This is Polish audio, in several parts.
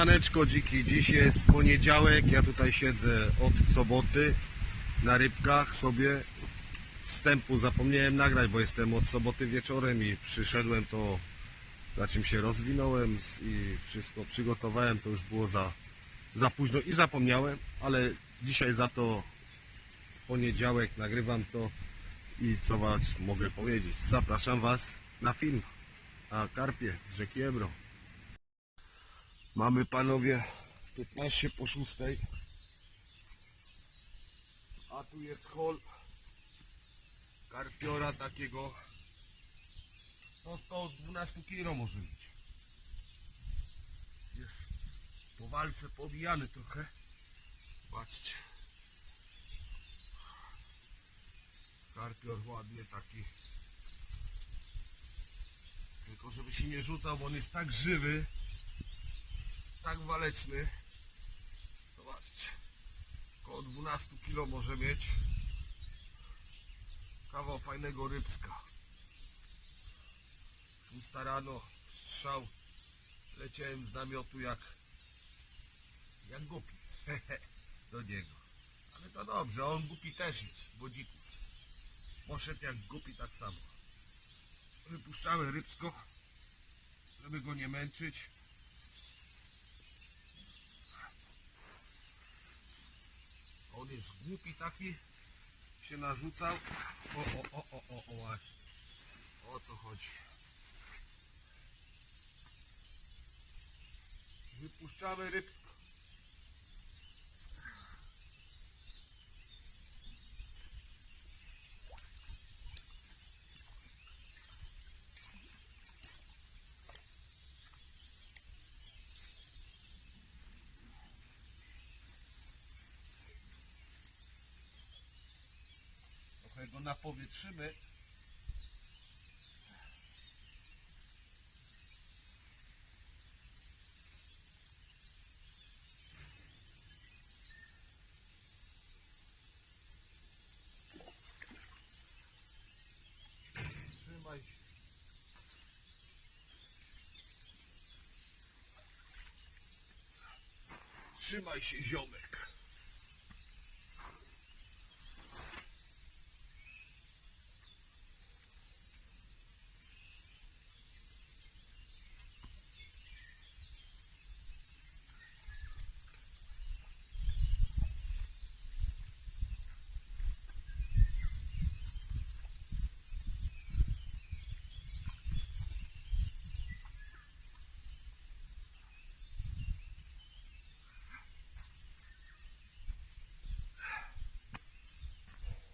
Siemaneczko dziki, dziś jest poniedziałek, ja tutaj siedzę od soboty na rybkach sobie. Wstępu zapomniałem nagrać, bo jestem od soboty wieczorem i przyszedłem to, za czym się rozwinąłem i wszystko przygotowałem, to już było za, za późno i zapomniałem, ale dzisiaj za to poniedziałek nagrywam to i co was mogę powiedzieć. Zapraszam was na film na karpie rzeki Ebro. Mamy panowie 15 po 6. A tu jest hol karpiora takiego. No to od 12 kg może być. Jest po walce pobijany trochę. Patrzcie. Karpior ładny taki. Tylko żeby się nie rzucał, bo on jest tak żywy tak waleczny. Zobaczcie. Około 12 kg może mieć. Kawał fajnego rybska. Szósta rano, strzał. Leciałem z namiotu jak jak głupi. Do niego. Ale to dobrze, on głupi też jest, bo dzikus. Poszedł jak głupi tak samo. Wypuszczamy rybsko, żeby go nie męczyć. On jest głupi taki, się narzucał. O, o, o, o, o, o właśnie. O to chodzi. Wypuszczamy rybsko. Go napowietrzymy. Trzymaj się. Trzymaj się ziomek.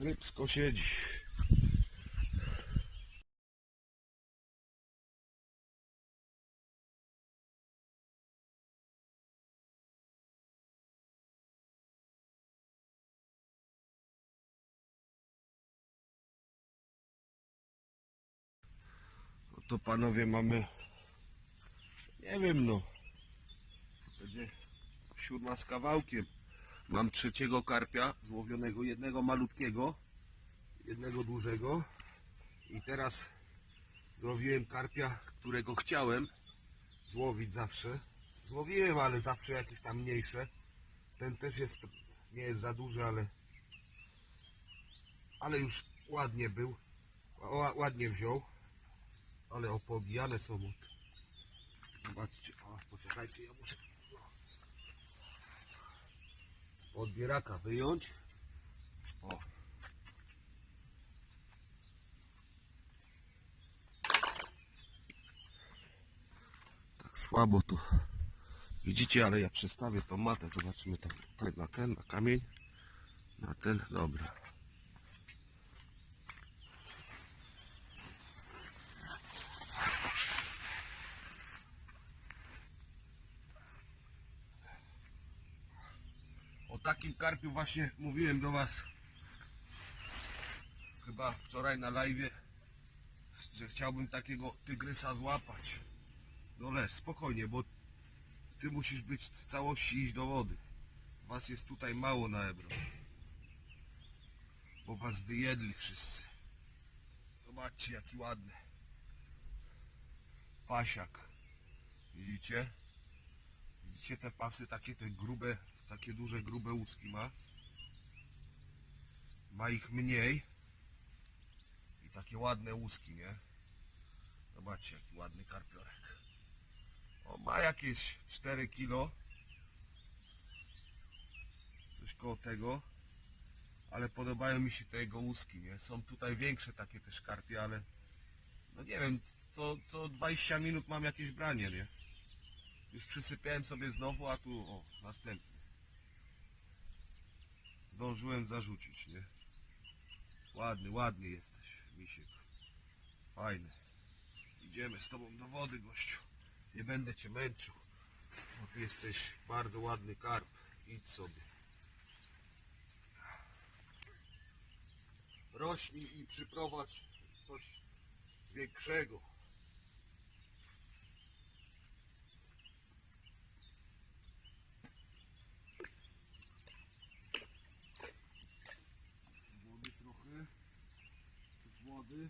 Rybsko siedzi. No to panowie mamy, nie wiem no, będzie siódma z kawałkiem. Mam trzeciego karpia, złowionego jednego malutkiego, jednego dużego. I teraz złowiłem karpia, którego chciałem złowić zawsze. Złowiłem, ale zawsze jakieś tam mniejsze. Ten też jest, nie jest za duży, ale ale już ładnie był. Ła- Ładnie wziął. Ale opobijane są. Zobaczcie, o, poczekajcie, ja muszę z podbieraka wyjąć. O. Tak słabo tu widzicie, ale ja przestawię tą matę. Zobaczymy tam tutaj na ten, na kamień. Na ten, dobra. Takim karpiu właśnie mówiłem do Was chyba wczoraj na live, że chciałbym takiego tygrysa złapać. No leż, spokojnie, bo Ty musisz być w całości iść do wody. Was jest tutaj mało na Ebro. Bo Was wyjedli wszyscy. Zobaczcie jaki ładny. Pasiak. Widzicie? Widzicie te pasy, takie te grube, takie duże, grube łuski ma. Ma ich mniej. I takie ładne łuski, nie? Zobaczcie, jaki ładny karpiorek. O, ma jakieś 4 kilo. Coś koło tego. Ale podobają mi się te jego łuski, nie? Są tutaj większe takie te szkarpie, ale no nie wiem, co, co 20 minut mam jakieś branie, nie? Już przysypiałem sobie znowu, a tu o, następny. Zdążyłem zarzucić, nie? Ładny, ładny jesteś, misiek. Fajny. Idziemy z tobą do wody, gościu. Nie będę cię męczył. Bo ty jesteś bardzo ładny karp. Idź sobie. Rośnij i przyprowadź coś większego. Wody trochę. Bez wody.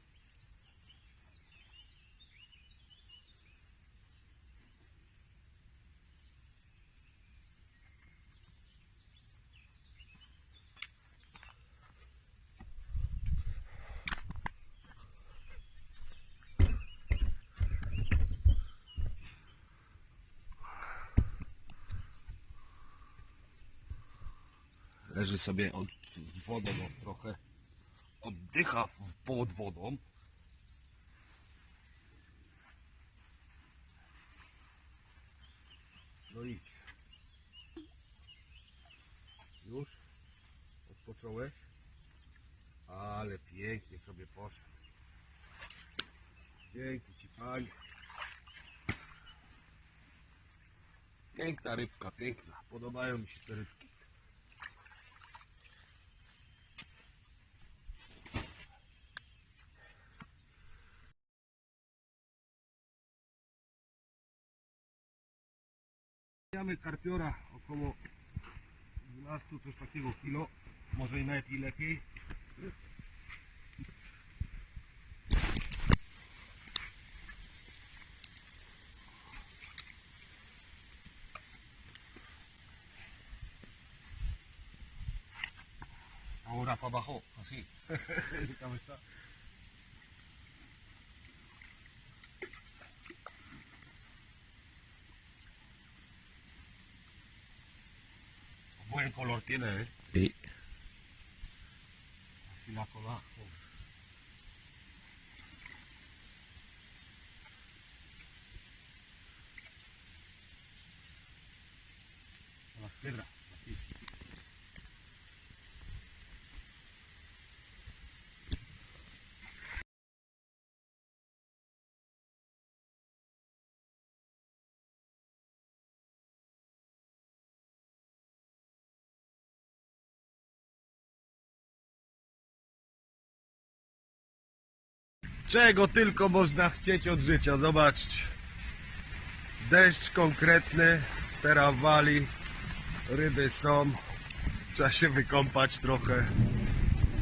Leży sobie od, wodą trochę. Oddycha pod wodą. No idź. Już? Odpocząłeś? Ale pięknie sobie poszedł. Dzięki Ci Panie. Piękna rybka, piękna. Podobają mi się te rybki. Mamy karpiora około 12 coś takiego kilo, może i nawet i lepiej. Ahora para abajo, así. Buen color tiene, ¿eh? Sí. Así la cola. A las piedras, Czego tylko można chcieć od życia, zobaczcie. Deszcz konkretny, teraz wali, ryby są, trzeba się wykąpać trochę,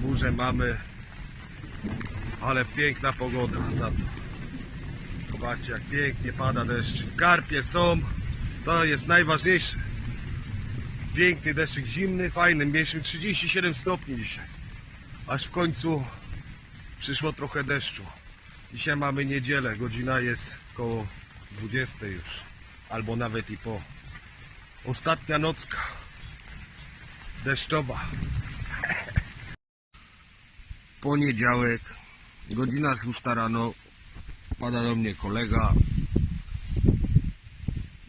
burze mamy, ale piękna pogoda za to. Zobaczcie jak pięknie pada deszcz, karpie są, to jest najważniejsze. Piękny deszczyk zimny, fajny, mieliśmy 37 stopni dzisiaj, aż w końcu przyszło trochę deszczu. Dzisiaj mamy niedzielę, godzina jest koło 20 już, albo nawet i po. Ostatnia nocka. Deszczowa. Poniedziałek, godzina 6 rano, pada do mnie kolega,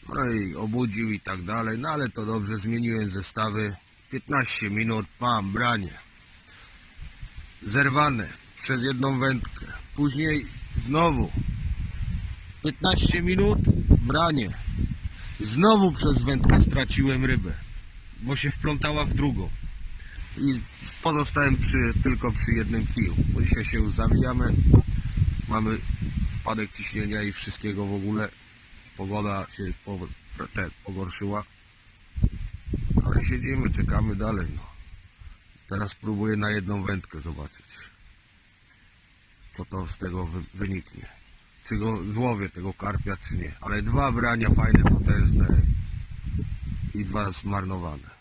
no i obudził i tak dalej, no ale to dobrze, zmieniłem zestawy, 15 minut, mam branie. Zerwane przez jedną wędkę. Później znowu 15 minut branie. Znowu przez wędkę straciłem rybę, bo się wplątała w drugą. I pozostałem przy, tylko przy jednym kiju. Bo dzisiaj się zawijamy. Mamy spadek ciśnienia i wszystkiego w ogóle. Pogoda się po, te, pogorszyła. Ale siedzimy, czekamy dalej. No. Teraz próbuję na jedną wędkę zobaczyć co to z tego wyniknie. Czy go złowię tego karpia, czy nie. Ale dwa brania fajne, potężne i dwa zmarnowane.